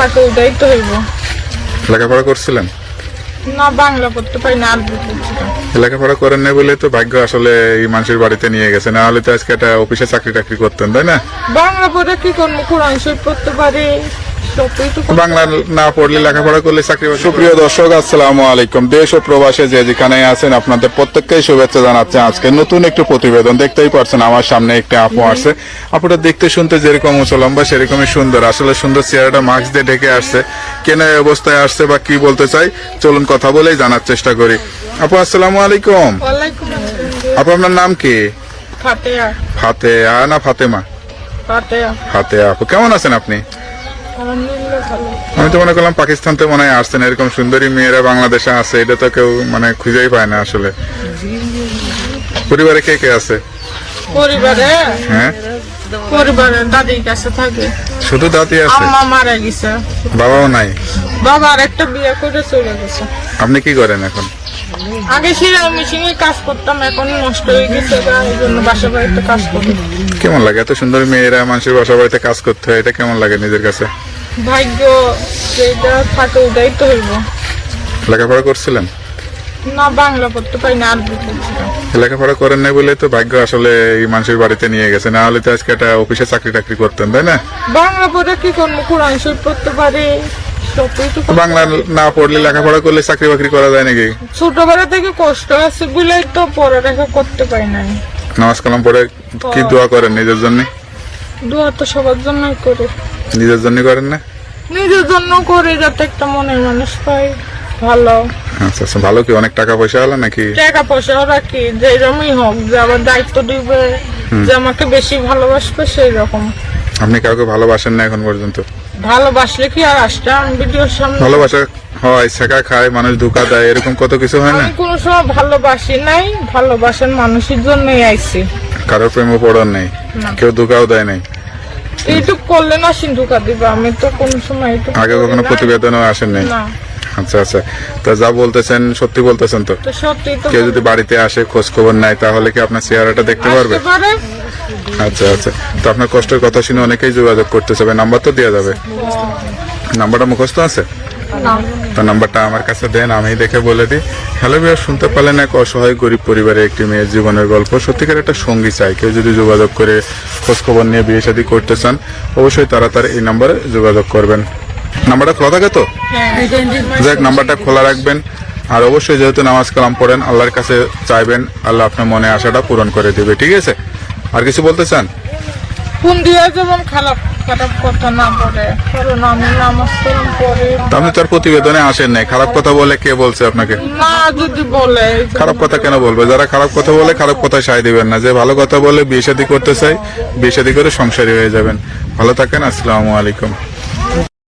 ওটাই তো হইব। লেখাপড়া করছিলেন? না বাংলা পড়তে পারি না আরবি পড়ছিলাম লেখাপড়া করেন না বলে তো ভাগ্য আসলে এই মানুষের বাড়িতে নিয়ে গেছে। না হলে তো আজকে একটা অফিসে চাকরি টাকরি করতেন তাই না? বাংলা পড়ে কি করব? কোরআন শরীফ পড়তে পারি বাংলা না পড়লে লেখাপড়া করলে চাকরি সুপ্রিয় দর্শক আসসালামু আলাইকুম। দেশ ও প্রবাসে যে যেখানে আছেন আপনাদের প্রত্যেককেই শুভেচ্ছা জানাচ্ছে। আজকে নতুন একটু প্রতিবেদন দেখতেই পারছেন আমার সামনে একটি আপু আসছে। আপুটা দেখতে শুনতে যেরকম উঁচু লম্বা সেরকমই সুন্দর। আসলে সুন্দর চেহারাটা মাস্ক দিয়ে ঢেকে আসছে। কেন অবস্থায় আসছে বা কি বলতে চাই চলুন কথা বলেই জানার চেষ্টা করি। আপু আসসালামু আলাইকুম। আপু আপনার নাম কি? ফাতেহা ফাতেহা না ফাতেমা? ফাতেহা ফাতেহা আপু কেমন আছেন আপনি? আমি তো মনে করলাম পাকিস্তান তো মনে হয় আসছেন এরকম সুন্দরী মেয়েরা বাংলাদেশে আছে এটা তো কেউ মানে খুঁজেই পায় না আসলে। পরিবারে কে কে আছে? পরিবারে? হ্যাঁ? পরিবারে দাদির কাছে থাকে। শুধু দাদি আছে? আম্মা মারা গেছে। বাবাও নাই? বাবা আর বিয়ে করে চলে গেছে। আপনি কি করেন এখন? আগে মেশিনে কাজ করতাম এখন নষ্ট হয়ে গেছে এই জন্য বাসা বাড়িতে কাজ করি। কেমন লাগে? এত সুন্দর মেয়েরা মানুষের বাসা বাড়িতে কাজ করতে হয় এটা কেমন লাগে নিজের কাছে? ভাগ্য যেটা থাকে ওটাই তো হইব। লেখাপড়া করছিলেন? না বাংলা পড়তে পারি না আরবি লেখাপড়া করেন নাই বলে তো ভাগ্য আসলে এই মানুষের বাড়িতে নিয়ে গেছে। না হলে তো আজকে একটা অফিসে চাকরি টাকরি করতেন তাই না? বাংলা পড়ে কি করব কোরআন শরীফ পড়তে পারি তো বাংলা না পড়লে লেখাপড়া করলে চাকরি বাকরি করা যায় নাকি? ছোটবেলা থেকে কষ্ট আছে বলেই তো পড়ালেখা করতে পারি নাই। নামাজ কালাম পড়ে কি দোয়া করেন নিজের জন্য? দোয়া তো সবার জন্যই করি। নিজের জন্য করেন না? নিজের জন্য করে যাতে একটা মনের মানুষ পাই। ভালো। আচ্ছা আচ্ছা ভালো কি? অনেক টাকা পয়সা হলো নাকি? টাকা পয়সাও রাখি যেরকমই হোক যে আমার দায়িত্ব দিবে যে আমাকে বেশি ভালোবাসবে সেই রকম আপনি কাউকে ভালোবাসেন না এখন পর্যন্ত? ভালোবাসলে কি আর আসতাম ভিডিওর সামনে ভালোবাসা হয় শেখা খায় মানুষ ধোকা দেয় এরকম কত কিছু হয় না? আমি কোনো সময় ভালোবাসি নাই ভালোবাসার মানুষের জন্যই আইছি। কারোর প্রেমও পড়ার নেই। কেউ ধোকাও দেয় নাই। এইটুক করলে না সিন্ধুকা দিবা আমি তো কোনো সময় এইটুক আগে কখনো। প্রতিবেদনও আসেন নাই না। আচ্ছা আচ্ছা। তা যা বলতেছেন সত্যি বলতেছেন তো? কেউ যদি বাড়িতে আসে খোঁজ খবর নাই তাহলে কি আপনার চেহারাটা দেখতে পারবে? আচ্ছা আচ্ছা। তো আপনার কষ্টের কথা শুনে অনেকেই যোগাযোগ করতে হবে নাম্বার তো দেওয়া যাবে। নাম্বারটা মুখস্থ আছে? তো নাম্বারটা আমার কাছে দেন আমি দেখে বলে দিই। হ্যালো বিয়ার শুনতে পারলেন এক অসহায় গরিব পরিবারের একটি মেয়ের জীবনের গল্প। সত্যিকার একটা সঙ্গী চাই, কেউ যদি যোগাযোগ করে খোঁজখবর নিয়ে বিয়ে শাদী করতে চান, অবশ্যই তারা তার এই নাম্বারে যোগাযোগ করবেন। নাম্বারটা খোলা থাকে তো? যাক, নাম্বারটা খোলা রাখবেন। আর অবশ্যই যেহেতু নামাজ কালাম পড়েন, আল্লাহর কাছে চাইবেন, আল্লাহ আপনার মনে আশাটা পূরণ করে দেবে, ঠিক আছে? আর কিছু বলতে চান? ফোন দিয়ে খারাপ কথা না পড়ে কারণ আমি নামাজ কালাম পড়ি। আপনি তার প্রতিবেদনে আসেন নাই। খারাপ কথা বলে কে বলছে আপনাকে? না যদি বলে খারাপ কথা কেন বলবে? যারা খারাপ কথা বলে খারাপ কথা সায় দিবেন না। যে ভালো কথা বলে বিয়ে শাদী করতে চাই বিয়ে শাদী করে সংসারী হয়ে যাবেন। ভালো থাকেন আসসালামু আলাইকুম।